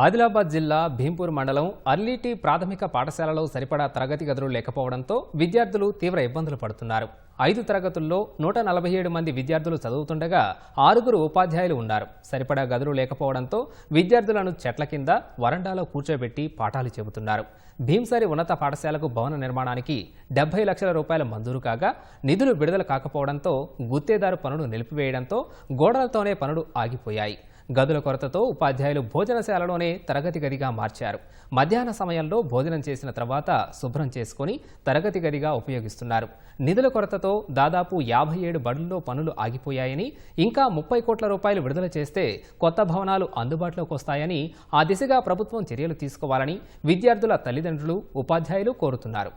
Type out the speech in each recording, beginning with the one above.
ఆదిలాబాద్ జిల్లా భీంపూర్ మండలం అర్లీటి ప్రాథమిక పాఠశాలలో సరిపడా తరగతి గదులు లేకపోవడంతో విద్యార్థులు తీవ్ర ఇబ్బందులు పడుతున్నారు. ఐదు తరగతుల్లో నూట నలభై ఏడు మంది విద్యార్థులు చదువుతుండగా ఆరుగురు ఉపాధ్యాయులు ఉన్నారు. సరిపడా గదులు లేకపోవడంతో విద్యార్థులను చెట్ల కింద వరండాలో కూర్చోబెట్టి పాఠాలు చెబుతున్నారు. భీంసరి ఉన్నత పాఠశాలకు భవన నిర్మాణానికి డెబ్బై లక్షల రూపాయల మంజూరు కాగా నిధులు విడుదల కాకపోవడంతో గుత్తేదారు పనులు నిలిపివేయడంతో గోడలతోనే పనులు ఆగిపోయాయి. గదుల కొరతతో ఉపాధ్యాయులు భోజనశాలలోనే తరగతి గదిగా మార్చారు. మధ్యాహ్న సమయంలో భోజనం చేసిన తర్వాత శుభ్రం చేసుకుని తరగతి గదిగా ఉపయోగిస్తున్నారు. నిధుల కొరతతో దాదాపు యాభై ఏడు బడుల్లో పనులు ఆగిపోయాయని ఇంకా ముప్పై కోట్ల రూపాయలు విడుదల చేస్తే కొత్త భవనాలు అందుబాటులోకి వస్తాయని ఆ దిశగా ప్రభుత్వం చర్యలు తీసుకోవాలని విద్యార్థుల తల్లిదండ్రులు ఉపాధ్యాయులు కోరుతున్నారు.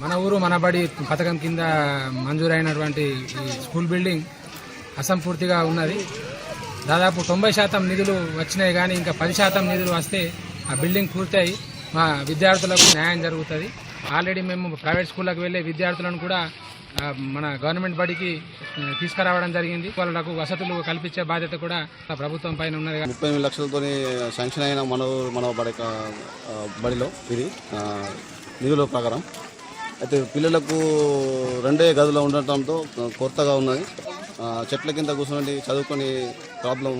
మన ఊరు మన బడి పథకం కింద మంజూరైనటువంటి స్కూల్ బిల్డింగ్ అసంపూర్తిగా ఉన్నది. దాదాపు తొంభై శాతం నిధులు వచ్చినాయి కానీ ఇంకా పది శాతం నిధులు వస్తే ఆ బిల్డింగ్ పూర్తయి మా విద్యార్థులకు న్యాయం జరుగుతుంది. ఆల్రెడీ మేము ప్రైవేట్ స్కూళ్ళకు వెళ్ళే విద్యార్థులను కూడా మన గవర్నమెంట్ బడికి తీసుకురావడం జరిగింది. వాళ్ళకు వసతులు కల్పించే బాధ్యత కూడా ప్రభుత్వం పైన ఉన్నది. ముప్పై ఎనిమిది లక్షలతో శాంక్షన్ అయిన మన మన బడి బడిలో ఇది నిధుల ప్రకారం. అయితే పిల్లలకు రెండే గదులు ఉండటంతో కొత్తగా ఉన్నది. చెట్ల కింద కూర్చొని చదువుకొని ప్రాబ్లం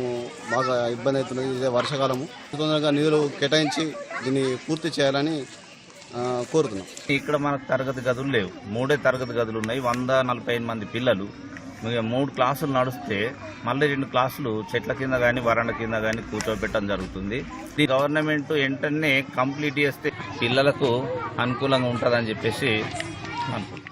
బాగా ఇబ్బంది అవుతున్నది ఇదే వర్షాకాలము. తొందరగా నిధులు కేటాయించి దీన్ని పూర్తి చేయాలని కోరుతున్నాం. ఇక్కడ మనకు తరగతి గదులు లేవు. మూడే తరగతి గదులు ఉన్నాయి. వంద నలభై ఐదు మంది పిల్లలు. ఇక మూడు క్లాసులు నడిస్తే మళ్ళీ రెండు క్లాసులు చెట్ల కింద కానీ వరండ కింద కానీ కూర్చోబెట్టడం జరుగుతుంది. ఈ గవర్నమెంట్ వెంటనే కంప్లీట్ చేస్తే పిల్లలకు అనుకూలంగా ఉంటుందని చెప్పేసి అనుకుంటున్నాం.